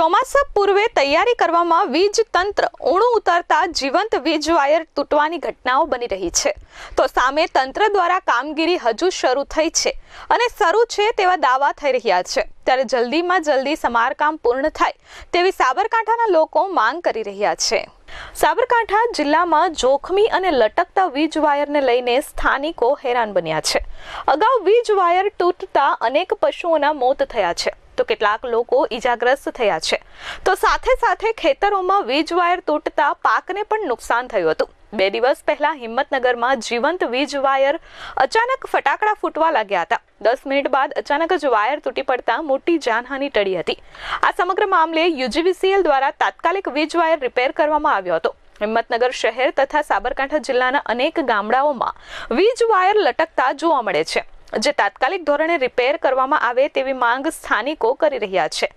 ચોમાસા પૂર્વે તૈયારી કરવામાં વીજ તંત્ર ઊણું ઉતરતા જીવંત વીજ વાયર તૂટવાની ઘટનાઓ બની રહી છે. તો સામે તંત્ર દ્વારા કામગીરી હજુ શરૂ થઈ છે અને શરૂ છે તેવા દાવા થઈ રહ્યા છે. ત્યારે જલ્દીમાં જલ્દી સમારકામ પૂર્ણ થાય તેવી સાબરકાંઠાના લોકો માંગ કરી રહ્યા છે. સાબરકાંઠા જિલ્લામાં જોખમી અને લટકતા વીજ વાયરને લઈને સ્થાનિકો હેરાન બન્યા છે. અગાઉ વીજ વાયર તૂટતા અનેક પશુઓના મોત થયા છે. તો કેટલાક લોકો ઈજાગ્રસ્ત થયા છે. તો સાથે સાથે ખેતરોમાં વીજ વાયર તૂટતા પાકને પણ નુકસાન થયું હતું. બે દિવસ પહેલા હિંમતનગરમાં જીવંત વીજ વાયર અચાનક ફટાકડા ફૂટવા લાગ્યા હતા. દસ મિનિટ બાદ અચાનક જ વાયર તૂટી પડતા મોટી જાનહાનિ ટળી હતી. આ સમગ્ર મામલે યુજીવીસીએલ દ્વારા તાત્કાલિક વીજ વાયર રિપેર કરવામાં આવ્યો હતો. હિંમતનગર શહેર તથા સાબરકાંઠા જિલ્લાના અનેક ગામડાઓમાં વીજ વાયર લટકતા જોવા મળે છે. જે તાત્કાલિક ધોરણે રિપેર કરવામાં આવે તેવી માંગ સ્થાનિકો કરી રહ્યા છે.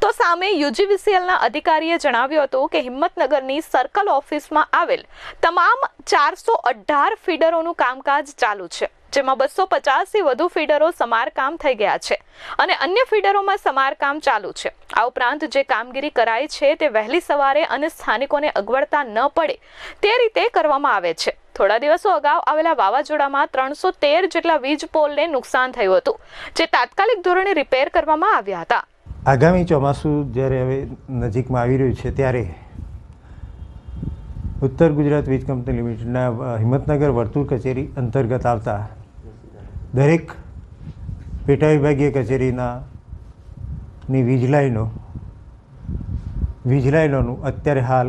તો સામે યુજીવીસીએલના અધિકારીએ જણાવ્યું હતું કે હિંમતનગરની સર્કલ ઓફિસમાં આવેલ તમામ ચારસો અઢાર ફીડરોનું કામકાજ ચાલુ છે, જેમાં બસો પચાસથી વધુ ફીડરો સમારકામ થઈ ગયા છે અને અન્ય ફીડરોમાં સમારકામ ચાલુ છે. આ ઉપરાંત જે કામગીરી કરાઈ છે તે વહેલી સવારે અને સ્થાનિકોને અગવડતા ન પડે તે રીતે કરવામાં આવે છે. થોડા દિવસો અગાઉ આવેલા વાવાઝોડામાં ત્રણસો તેર જેટલા વીજ પોલને નુકસાન થયું હતું, જે તાત્કાલિક ધોરણે રિપેર કરવામાં આવ્યા હતા. આગામી ચોમાસું જ્યારે હવે નજીકમાં આવી રહ્યું છે ત્યારે ઉત્તર ગુજરાત વીજ કંપની લિમિટેડના હિંમતનગર વર્તુળ કચેરી અંતર્ગત આવતા દરેક પેટા વિભાગીય કચેરીના ની વીજ લાઈનો, વીજ લાઈનોનું અત્યારે હાલ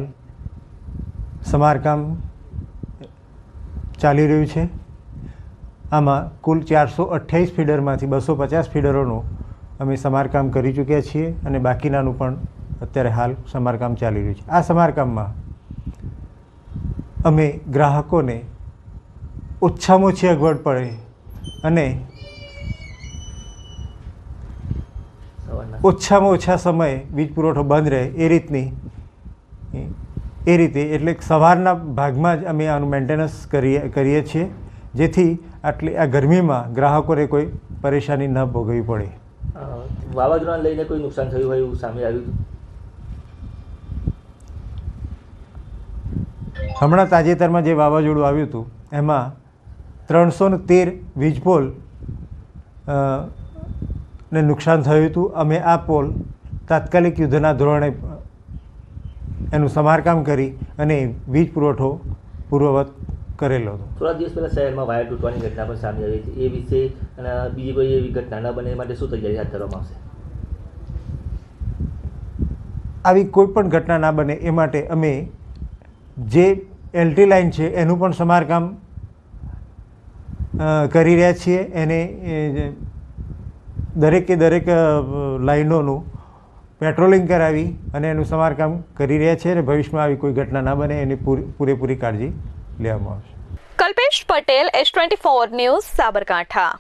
સમારકામ ચાલી રહ્યું છે. આમાં કુલ ચારસો અઠ્યાવીસ ફીડરમાંથી બસો પચાસ ફીડરોનું અમે સમારકામ કરી ચૂક્યા છીએ અને બાકીનાનું પણ અત્યારે હાલ સમારકામ ચાલી રહ્યું છે. આ સમારકામમાં અમે ગ્રાહકોને ઓછામાં ઓછી અગવડ પડે અને ઓછામાં ઓછા સમયે વીજ પુરવઠો બંધ રહે એ રીતની એ રીતે એટલે સવારના ભાગમાં જ અમે આનું મેન્ટેનન્સ કરીએ કરીએ છીએ જેથી આટલી આ ગરમીમાં ગ્રાહકોને કોઈ પરેશાની ન ભોગવવી પડે. વાવાઝોડાને લઈને કોઈ નુકસાન થયું હોય એવું સામે આવ્યું હમણાં તાજેતરમાં જે વાવાઝોડું આવ્યું હતું એમાં ત્રણસો ને તેર વીજપોલ અ, ને નુકસાન થયું હતું. અમે આ પોલ તાત્કાલિક યુદ્ધના ધોરણે એનું સમારકામ કરી અને વીજ પુરવઠો પૂર્વવત કરેલો હતો. થોડા દિવસ પહેલાં શહેરમાં વાયર તૂટવાની ઘટના પણ સામે આવી હતી. એ વિશે અને બીજી કોઈ એવી ઘટના ન બને એ માટે શું તૈયારી હાથ ધરવામાં આવશે? આવી કોઈ પણ ઘટના ના બને એ માટે અમે જે એલટી લાઇન છે એનું પણ સમારકામ કરી રહ્યા છીએ. એને દરેકે દરેક લાઇનોનું લાઈનોનું પેટ્રોલિંગ કરાવી અને એનું સમારકામ કરી રહ્યા છે અને ભવિષ્યમાં આવી કોઈ ઘટના ના બને એની પૂરી પૂરેપૂરી કાળજી લેવામાં આવશે. Kalpesh Patel S twenty four news Sabarkantha.